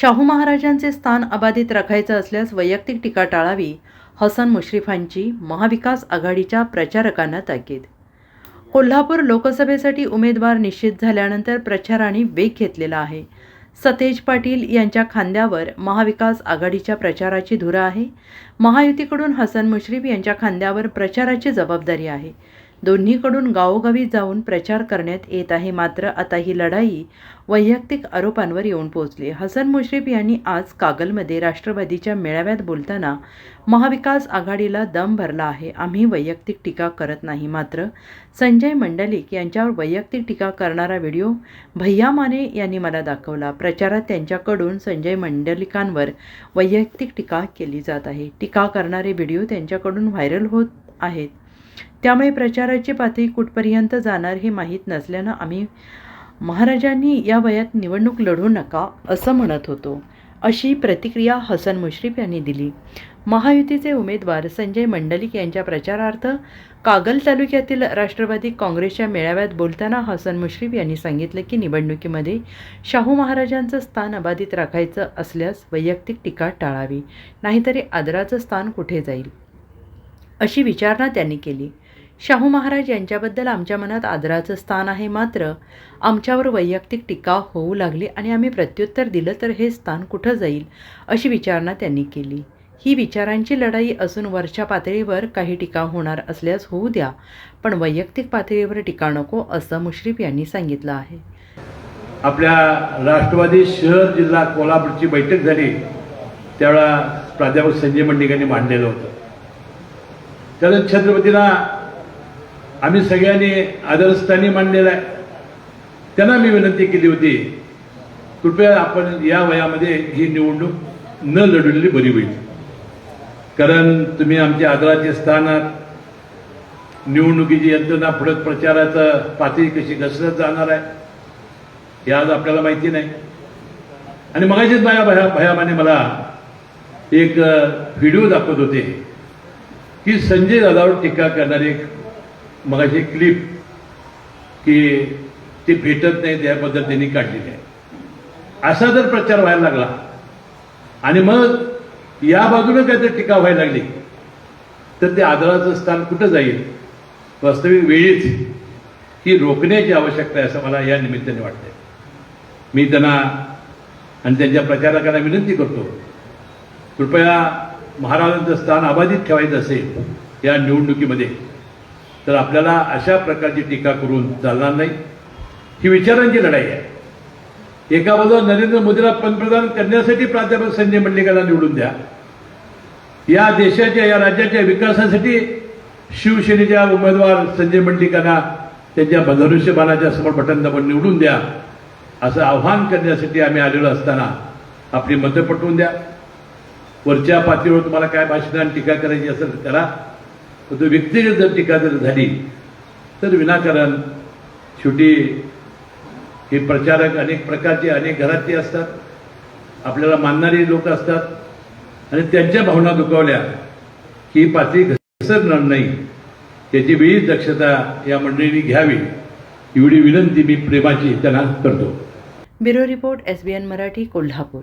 शाहू महाराजांचे स्थान अबाधित राखायचं असल्यास वैयक्तिक टीका टाळावी हसन मुश्रीफांची महाविकास आघाडीच्या प्रचारकांना ताकीद. कोल्हापूर लोकसभेसाठी उमेदवार निश्चित झाल्यानंतर प्रचाराने वेग घेतलेला आहे. सतेज पाटील यांच्या खांद्यावर महाविकास आघाडीच्या प्रचाराची धुरा आहे. महायुतीकडून हसन मुश्रीफ यांच्या खांद्यावर प्रचाराची जबाबदारी आहे. दोन्हीकडून गावोगावी जाऊन प्रचार करण्यात येत आहे. मात्र आता ही लढाई वैयक्तिक आरोपांवर येऊन पोहोचली. हसन मुश्रीफ यांनी आज कागलमध्ये राष्ट्रवादीच्या मेळाव्यात बोलताना महाविकास आघाडीला दम भरला आहे. आम्ही वैयक्तिक टीका करत नाही. मात्र संजय मंडलिक यांच्यावर वैयक्तिक टीका करणारा व्हिडिओ भैया माने यांनी मला दाखवला. प्रचारात त्यांच्याकडून संजय मंडलिकांवर वैयक्तिक टीका केली जात आहे. टीका करणारे व्हिडिओ त्यांच्याकडून व्हायरल होत आहेत. त्यामुळे प्रचाराची पातळी कुठपर्यंत जाणार हे माहीत नसल्यानं आम्ही महाराजांनी या वयात निवडणूक लढू नका असं म्हणत होतो. अशी प्रतिक्रिया हसन मुश्रीफ यांनी दिली. महायुतीचे उमेदवार संजय मंडलिक यांच्या प्रचारार्थ कागल तालुक्यातील राष्ट्रवादी काँग्रेसच्या मेळाव्यात बोलताना हसन मुश्रीफ यांनी सांगितलं की निवडणुकीमध्ये शाहू महाराजांचं स्थान अबाधित राखायचं असल्यास वैयक्तिक टीका टाळावी नाहीतरी आदराचं स्थान कुठे जाईल? अशी विचारणा त्यांनी केली. शाहू महाराज यांच्याबद्दल आमच्या मनात आदराचं स्थान आहे मात्र आमच्यावर वैयक्तिक टीका होऊ लागली आणि आम्ही प्रत्युत्तर दिलं तर हे स्थान कुठं जाईल अशी विचारणा त्यांनी केली. ही विचारांची लढाई असून वरच्या पातळीवर काही टीका होणार असल्यास होऊ द्या पण वैयक्तिक पातळीवर टीका नको असं मुश्रीफ यांनी सांगितलं आहे. आपल्या राष्ट्रवादी शहर जिल्हा कोल्हापूरची बैठक झाली त्यावेळा प्राध्यापक संजय मंडिकांनी मांडलेलं होतं. त्यावेळेस छत्रपतीला आम्ही सगळ्यांनी आदरस्थानी मांडलेला आहे. त्यांना मी विनंती केली होती कृपया आपण या वयामध्ये ही निवडणूक न लढवलेली बरी होईल. कारण तुम्ही आमच्या आदराचे स्थान आहात निवडणुकीची यंत्रणा पुढे प्रचाराचं पातळी कशी घसरत जाणार आहे हे आज आपल्याला माहिती नाही. आणि मगाशीच माझ्या भया भयामाने मला एक व्हिडिओ दाखवत होते की संजय दादावर टीका करणारी एक मगाशी क्लिप की ते भेटत नाही त्याबद्दल पद्धतीने काढलेली आहे. असा जर प्रचार व्हायला लागला आणि मग या बाजूने काहीतरी टीका व्हायला लागली तर ते आदराचं स्थान कुठं जाईल? वास्तविक वेळीच ही रोखण्याची आवश्यकता आहे असं मला या निमित्ताने वाटतंय. मी त्यांना आणि त्यांच्या प्रचारकांना विनंती करतो कृपया महाराजांचं स्थान अबाधित ठेवायचं असेल या निवडणुकीमध्ये तर आपल्याला अशा प्रकारची टीका करून चालणार नाही. ही विचारांची लढाई आहे. एका बाजूला नरेंद्र मोदीला पंतप्रधान करण्यासाठी प्राध्यापक संजय मंडलिकांना निवडून द्या. या देशाच्या या राज्याच्या विकासासाठी शिवसेनेच्या उमेदवार संजय मंडलिकांना त्यांच्या धनुष्यबाणाच्या समोर बटन दाबून निवडून द्या. असं आव्हान करण्यासाठी आम्ही आलेलो असताना आपली मतं पटवून द्या. वरच्या पातळीवर तुम्हाला काय भाषणाने टीका करायची असेल तर करा. पण तो व्यक्तिगत जर टीका जर झाली तर विनाकारण शेवटी हे प्रचारक अनेक प्रकारचे अनेक घरातले असतात आपल्याला मानणारी लोक असतात आणि त्यांच्या भावना दुखावल्या की ही पातळी घसरणार नाही. त्याची वेळीच दक्षता या मंडळींनी घ्यावी. एवढी विनंती मी प्रेमाची त्यांना करतो. Bureau report S B N Marathi Kolhapur.